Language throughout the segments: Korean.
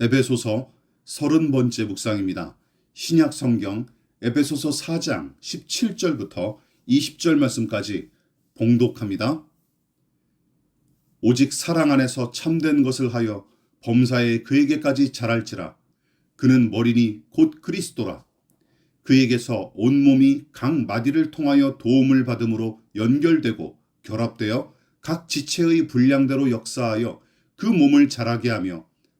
에베소서 30번째 묵상입니다. 신약 성경 에베소서 4장 17절부터 20절 말씀까지 봉독합니다. 오직 사랑 안에서 참된 것을 하여 범사에 그에게까지 자랄지라 그는 머리니 곧 그리스도라 그에게서 온 몸이 각 마디를 통하여 도움을 받음으로 연결되고 결합되어 각 지체의 분량대로 역사하여 그 몸을 자라게 하며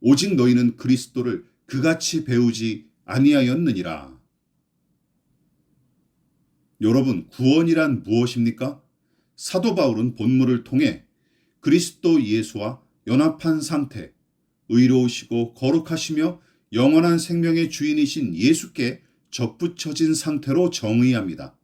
오직 너희는 그리스도를 그같이 배우지 아니하였느니라. 여러분, 구원이란 무엇입니까? 사도 바울은 본문을 통해 그리스도 예수와 연합한 상태, 의로우시고 거룩하시며 영원한 생명의 주인이신 예수께 접붙여진 상태로 정의합니다.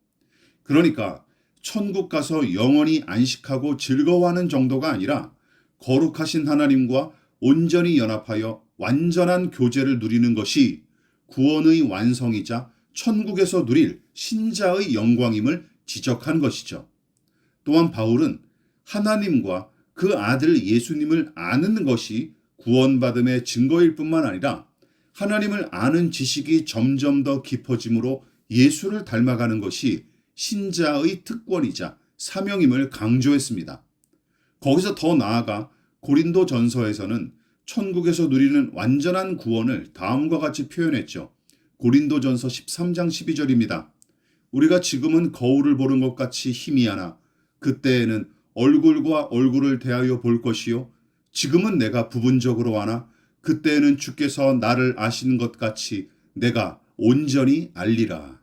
그러니까 천국 가서 영원히 안식하고 즐거워하는 정도가 아니라 거룩하신 하나님과 온전히 연합하여 완전한 교제를 누리는 것이 구원의 완성이자 천국에서 누릴 신자의 영광임을 지적한 것이죠. 또한 바울은 하나님과 그 아들 예수님을 아는 것이 구원받음의 증거일 뿐만 아니라 하나님을 아는 지식이 점점 더 깊어짐으로 예수를 닮아가는 것이 신자의 특권이자 사명임을 강조했습니다. 거기서 더 나아가 고린도 전서에서는 천국에서 누리는 완전한 구원을 다음과 같이 표현했죠. 고린도 전서 13장 12절입니다. 우리가 지금은 거울을 보는 것 같이 희미하나 그때에는 얼굴과 얼굴을 대하여 볼 것이요. 지금은 내가 부분적으로 하나 그때에는 주께서 나를 아시는 것 같이 내가 온전히 알리라.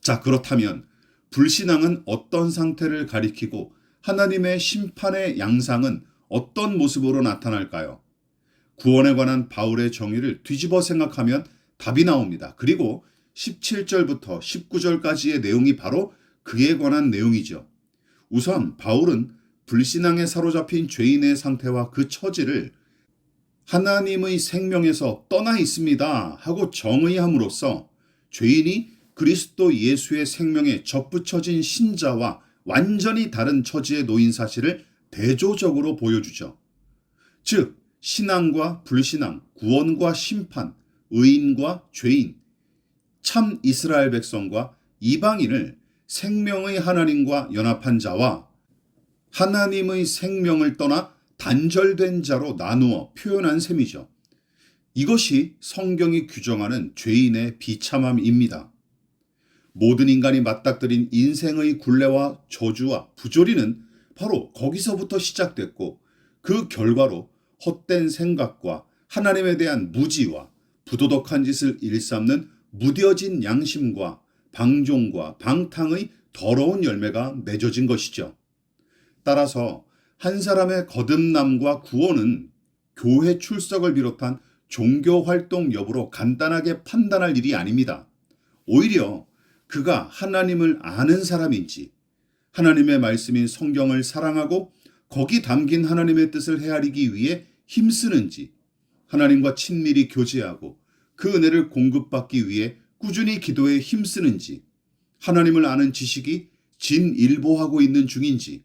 자, 그렇다면 불신앙은 어떤 상태를 가리키고 하나님의 심판의 양상은 어떤 모습으로 나타날까요? 구원에 관한 바울의 정의를 뒤집어 생각하면 답이 나옵니다. 그리고 17절부터 19절까지의 내용이 바로 그에 관한 내용이죠. 우선 바울은 불신앙에 사로잡힌 죄인의 상태와 그 처지를 하나님의 생명에서 떠나 있습니다 하고 정의함으로써 죄인이 그리스도 예수의 생명에 접붙여진 신자와 완전히 다른 처지에 놓인 사실을 대조적으로 보여주죠. 즉, 신앙과 불신앙, 구원과 심판, 의인과 죄인, 참 이스라엘 백성과 이방인을 생명의 하나님과 연합한 자와 하나님의 생명을 떠나 단절된 자로 나누어 표현한 셈이죠. 이것이 성경이 규정하는 죄인의 비참함입니다. 모든 인간이 맞닥뜨린 인생의 굴레와 저주와 부조리는 바로 거기서부터 시작됐고 그 결과로 헛된 생각과 하나님에 대한 무지와 부도덕한 짓을 일삼는 무뎌진 양심과 방종과 방탕의 더러운 열매가 맺어진 것이죠. 따라서 한 사람의 거듭남과 구원은 교회 출석을 비롯한 종교 활동 여부로 간단하게 판단할 일이 아닙니다. 오히려 그가 하나님을 아는 사람인지, 하나님의 말씀인 성경을 사랑하고 거기 담긴 하나님의 뜻을 헤아리기 위해 힘쓰는지, 하나님과 친밀히 교제하고 그 은혜를 공급받기 위해 꾸준히 기도에 힘쓰는지, 하나님을 아는 지식이 진일보하고 있는 중인지,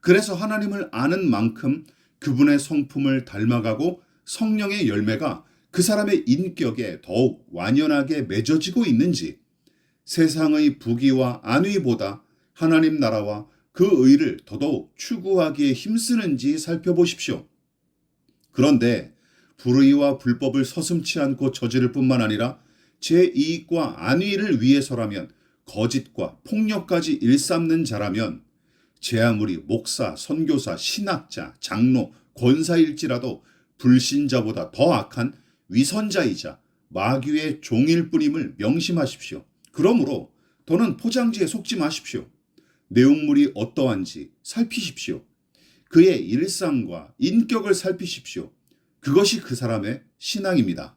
그래서 하나님을 아는 만큼 그분의 성품을 닮아가고 성령의 열매가 그 사람의 인격에 더욱 완연하게 맺어지고 있는지, 세상의 부귀와 안위보다 하나님 나라와 그 의를 더더욱 추구하기에 힘쓰는지 살펴보십시오. 그런데 불의와 불법을 서슴치 않고 저지를 뿐만 아니라 제 이익과 안위를 위해서라면 거짓과 폭력까지 일삼는 자라면 제 아무리 목사, 선교사, 신학자, 장로, 권사일지라도 불신자보다 더 악한 위선자이자 마귀의 종일 뿐임을 명심하십시오. 그러므로 더는 포장지에 속지 마십시오. 내용물이 어떠한지 살피십시오. 그의 일상과 인격을 살피십시오. 그것이 그 사람의 신앙입니다.